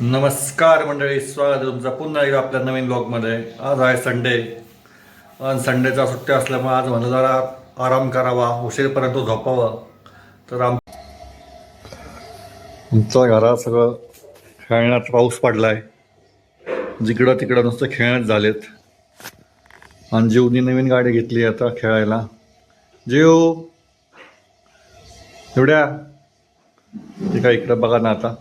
नमस्कार मंडळी स्वागत आहे तुमचं. पुन्हा एकदा आपल्या नवीन ब्लॉगमध्ये आज आहे संडे आणि संडेचा सुट्ट्या असल्यामुळे आज म्हणलं जरा आराम करावा उशीरपर्यंत झोपावं. तर आम आमच्या घरात सगळं खेळण्यात पाऊस पडला आहे जिकडं तिकडं नुसतं खेळण्यात झालेत. आणि जीवनी नवीन गाडी घेतली आता खेळायला. जीव! एवढ्या? ते काय इकडं बघा ना आता.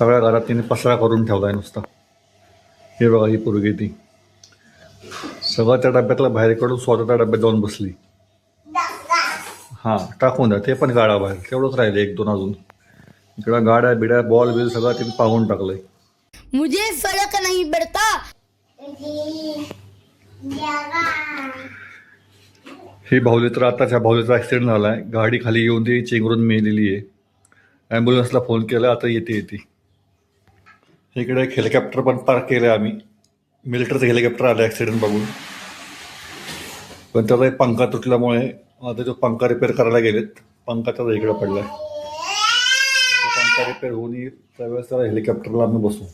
सगळ्या घरात तिने पसरा करून ठेवला आहे नुसता. हे बघा ही पोरगी ती. सगळं त्या डब्यातला बाहेर काढून स्वतः त्या डब्यात जाऊन बसली. हां टाकून द्या ते पण गाडा बाहेर. तेवढंच राहिले एक दोन अजून. इकडं गाड्या बिड्या बॉल बिल सगळं तिने पाहून टाकलंय. मुझे फर्क नहीं पड़ता. ही भाऊली तर आताच्या भाऊलीचा ॲक्सिडेंट झाला आहे गाडी खाली येऊन ती चेंगरून मेलेली आहे. ॲम्ब्युलन्सला फोन केला आता येते येते. इकडे एक हेलिकॉप्टर पण पार्क केलं आहे आम्ही मिलिटरीचं हेलिकॉप्टर आलं ॲक्सिडेंट बघून. पण त्याचा एक पंखा तुटल्यामुळे आता तो पंखा रिपेअर करायला गेलेत. पंखा त्याचा इकडे पडला आहे पंखा रिपेअर होऊन येईल. त्यावेळेस त्याला हेलिकॉप्टरला आम्ही बसू.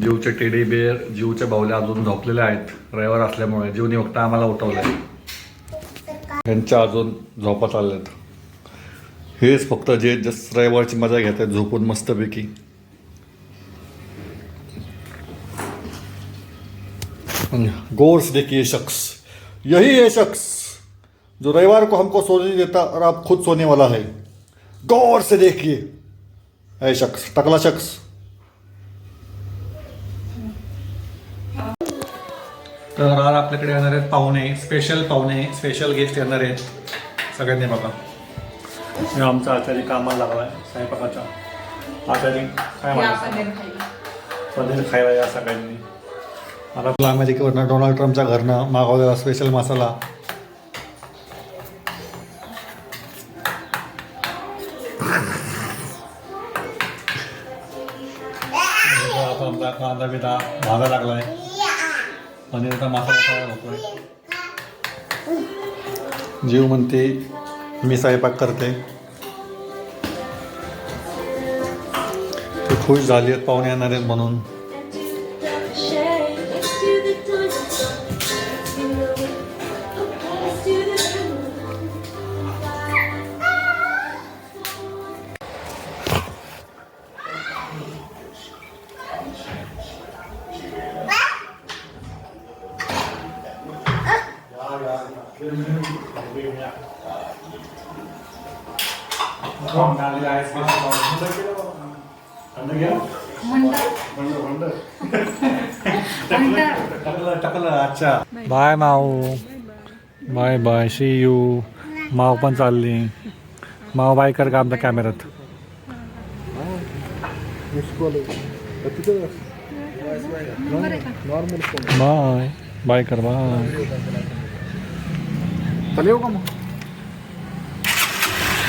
जीवचे टेडी बेअर जीवच्या बाहुल्या अजून झोपलेल्या आहेत. रविवार असल्यामुळे जीवनी फक्त आम्हाला उठवलं आहे यांच्या अजून झोपत आहेत हेच फक्त जे जस्ट रविवारची मजा घेत आहेत झोपून मस्तपैकी. गौर से देखिए ये शख्स। यही है शख्स जो रविवार को हमको सोने नहीं देता और आप खुद सोने वाला है। गौर से देखिए। है शख्स टकला शख्स। तर आज आपल्याकडे येणार आहेत पाहुणे स्पेशल पाहुणे स्पेशल गेस्ट येणार आहेत सगळ्यांनी बघा. हे आमचा आचार्य कामाला लागला आहे स्वयंपाकाचा आचार्य काय म्हणायचं? पनीर खायला या सगळ्यांनी. आपला अमेरिकेवरनं डोनाल्ड ट्रम्पच्या घरनं मागवलेला स्पेशल मसाला आता आमचा कांदा बिदा भाजा लागलाय पनीरचा मसाला तयार होतोय जीव म्हणते मी स्वयंपाक करते. ती खुश झाली आहेत पाहुणे येणार आहेत म्हणून. बाय माऊ. बाय बाय सी यू माव पण चालली. माव बाय कर का आमच्या कॅमेऱ्यात. बाय. बाय कर बाय.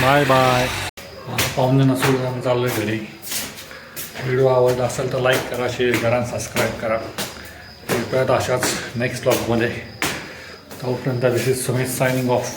Bye bye. पाहुणे नसून आम्ही चाललोय घरी. व्हिडिओ आवडला असेल तर लाईक करा शेअर करा सबस्क्राईब करा. भेटूयात अशाच नेक्स्ट ब्लॉगमध्ये तोपर्यंत this is Sumit signing off